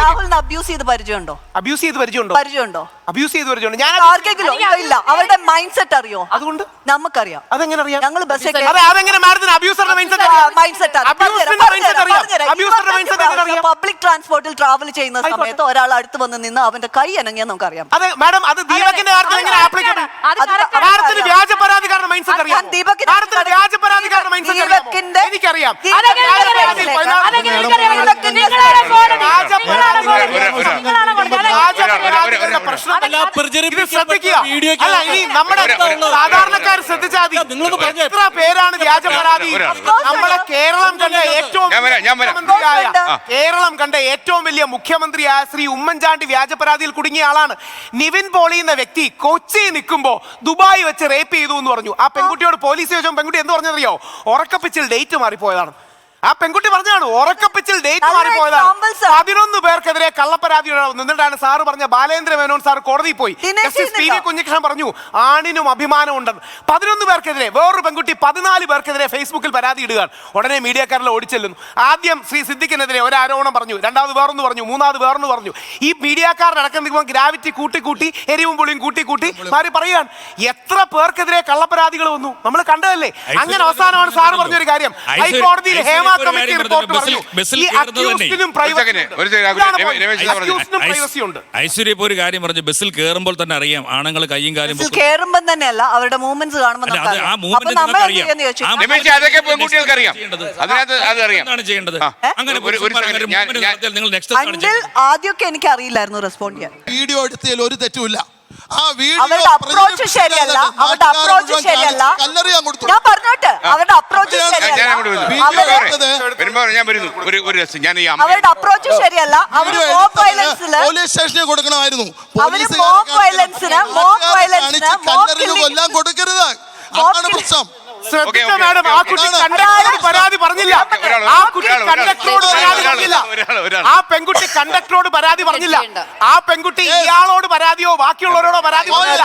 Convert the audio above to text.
രാഹുലിന് അബ്യൂസ് ചെയ്ത് പരിചയമുണ്ടോ? അബ്യൂസ് ചെയ്ത് പരിചയമുണ്ടോ? പരിചയമുണ്ടോ? അബ്യൂസ് ചെയ്ത് പരിചയമുണ്ടോ? ഞാൻ ആർക്കെങ്കിലും ഇല്ല, ഇല്ല അവരുടെ മൈൻഡ് സെറ്റ് അറിയോ? അതുകൊണ്ട്? നമുക്കറിയാം. അതെങ്ങനെ അറിയാം? ഞങ്ങൾ ബസ് അതെ അതെങ്ങനെ മാഡത്തിന് അബ്യൂസറുടെ മൈൻഡ് മൈൻഡ് സെറ്റ് അബ്യൂസറുടെ മൈൻഡ് സെറ്റ് അറിയാം. പബ്ലിക് ട്രാൻസ്പോർട്ടിൽ ട്രാവൽ ചെയ്യുന്ന ആയിക്കോട്ടെ. സമയത്ത് ഒരാൾ അടുത്ത് വന്ന് നിന്ന് അവന്റെ കൈ അനങ്ങിയാൽ നമുക്കറിയാം. അതെ മാഡം അത് ദീപകിന്റെ കാര്യത്തിൽ എങ്ങനെ ആപ്ലിക്കബിൾ അത് correct ആണ്. മാഡത്തിന് വ്യാജ പരാതിക്കാരുടെ മൈൻഡ് സെറ്റ് അറിയാം ദീപകിന്റെ മാഡത്തിന് വ്യാജ പരാതിക്കാരുടെ മൈൻഡ് സെറ്റ് അറിയാം എനിക്കറിയാം. അതെങ്ങനെ വ്യാജ? പരാതി അതെങ്ങനെ എനിക്കറിയാം? വ്യാജ നിങ്ങളാണ് കോടതി. പരാതിക്കാരുടെ നിങ്ങളാണ് കോടതി. അതെ. വ്യാജ ഒരാൾ, ഒരാൾ, പരാതികളുടെ ഒരാൾ. പ്രശ്നം അല്ല, ഇത് ശ്രദ്ധിക്കുക. അല്ല ഇനി നമ്മുടെ സാധാരണക്കാർ ശ്രദ്ധിച്ചാൽ മതി. നിങ്ങളൊന്ന് പറഞ്ഞേ. എത്ര പേരാണ് വ്യാജ പരാതി? നമ്മളെ കേരളം കണ്ട ഏറ്റവും. മുഖ്യമന്ത്രിയായ കേരളം കണ്ട ഏറ്റവും വലിയ മുഖ്യമന്ത്രിയായ ശ്രീ ഉമ്മൻചാണ്ടി വ്യാജ പരാതിയിൽ കുടുങ്ങിയ ആളാണ്. നിവിൻ പോളി എന്ന വ്യക്തി കൊച്ചി നിൽക്കുമ്പോ ദുബായ് വെച്ച് റേപ്പ് ചെയ്തു എന്ന് പറഞ്ഞു. ആ പെൺകുട്ടിയോട് പോലീസ് ചോദിച്ചപ്പോൾ പെൺകുട്ടി എന്ത് പറഞ്ഞറിയോ ഉറക്കപ്പിച്ചിൽ ഡേറ്റ് മാറിപ്പോയതാണ്. ആ പെൺകുട്ടി പറഞ്ഞാണ് ഉറക്കപ്പിച്ചിൽ ഡേറ്റ് മാറി മാറിപ്പോയതാണ്. പതിനൊന്ന് പേർക്കെതിരെ കള്ളപ്പരാതി നിന്നിട്ടാണ് സാറ് പറഞ്ഞ ബാലേന്ദ്ര മേനോൻ സാർ കോടതിയിൽ പോയി. Justice P V. കുഞ്ഞികൃഷ്ണൻ പറഞ്ഞു ആണിനും അഭിമാനം ഉണ്ടെന്ന്. പതിനൊന്ന് പേർക്കെതിരെ വേറൊരു പെൺകുട്ടി പതിനാല് പേർക്കെതിരെ ഫേസ്ബുക്കിൽ പരാതി ഇടുകയാണ്. ഉടനെ മീഡിയക്കാരിൽ ഓടിച്ചെല്ലുന്നു. ആദ്യം ശ്രീ സിദ്ദിഖിനെതിരെ ഒരു ആരോപണം പറഞ്ഞു രണ്ടാമത് വേറൊന്ന് പറഞ്ഞു മൂന്നാമത് വേറൊന്ന് പറഞ്ഞു. ഈ മീഡിയക്കാരനടക്കം അടക്കം നിൽക്കുമ്പോൾ ഗ്രാവിറ്റി കൂട്ടി കൂട്ടി എരിവും പുളിയും കൂട്ടി കൂട്ടി മാറി പറയുകയാണ്. എത്ര പേർക്കെതിരെ കള്ളപ്പരാതികൾ വന്നു? നമ്മൾ കണ്ടതല്ലേ? അങ്ങനെ അവസാനമാണ് സാറ് പറഞ്ഞൊരു കാര്യം. ഹൈക്കോടതിയിൽ ഹേമ കമ്മിറ്റി റിപ്പോർട്ട് പറഞ്ഞു. ഈ. അക്യൂസ്ഡിനും പ്രൈവസി ഉണ്ട്. ഐശ്വര്യ ഒരു കാര്യം പറഞ്ഞു. ബസ്സിൽ കയറുമ്പോൾ തന്നെ അറിയാം. ആണുങ്ങൾ കയ്യും കാലും. കേറുമ്പം തന്നെയല്ല അവരുടെ മൂവ്മെന്റ്സ് കാണുമ്പോൾ ആ അതൊക്കെ പെൺകുട്ടികൾക്ക് അറിയാം. ചെയ്യേണ്ടത്. അതിനകത്ത് അത് അറിയാം. എന്താണ് ചെയ്യേണ്ടത് അങ്ങനെ നിങ്ങൾ നെക്സ്റ്റ് ആദ്യമൊക്കെ എനിക്ക് അറിയില്ലായിരുന്നു റെസ്പോണ്ട് ചെയ്യാൻ. വീഡിയോ എടുത്തതിൽ ഒരു തെറ്റുമില്ല. ആ വീഡിയോ അപ്രോച്ച് ശരിയല്ല. അവരുടെ അപ്രോച്ച് ശരിയല്ല. ഞാൻ പറഞ്ഞോട്ടെ അവരുടെ അപ്രോച്ച് ഞാൻ- ഞാൻ- ഞാൻ ശരിയല്ല അങ്ങോട്ട് വരുന്നു. വീഡിയോ അവർ എടുത്തത് വരുമ്പോ ഞാൻ വരുന്നു ഒരു ഒരു രസം ഞാൻ ഈ അമ്മ അവരുടെ അപ്രോച്ച് ശരിയല്ല. അവർ മോബ് വയലൻസിൽ പോലീസ് സ്റ്റേഷനിൽ കൊടുക്കണമായിരുന്നു. അവർ മോബ് മോബ് കൊല്ലാൻ കൊടുക്കരുത്. അതാണ് പ്രശ്നം. ശ്രദ്ധിച്ച മാഡം? ആ കുട്ടി. കണ്ടക്ടറോട് പരാതി പറഞ്ഞില്ല. ആ കുട്ടി കണ്ടക്ടറോട് പരാതി പറഞ്ഞില്ല. ആ പെൺകുട്ടി കണ്ടക്ടറോട് പരാതി പറഞ്ഞില്ല. ആ പെൺകുട്ടി ഇയാളോട് പരാതിയോ ബാക്കിയുള്ളവരോടോ പരാതി പറഞ്ഞില്ല.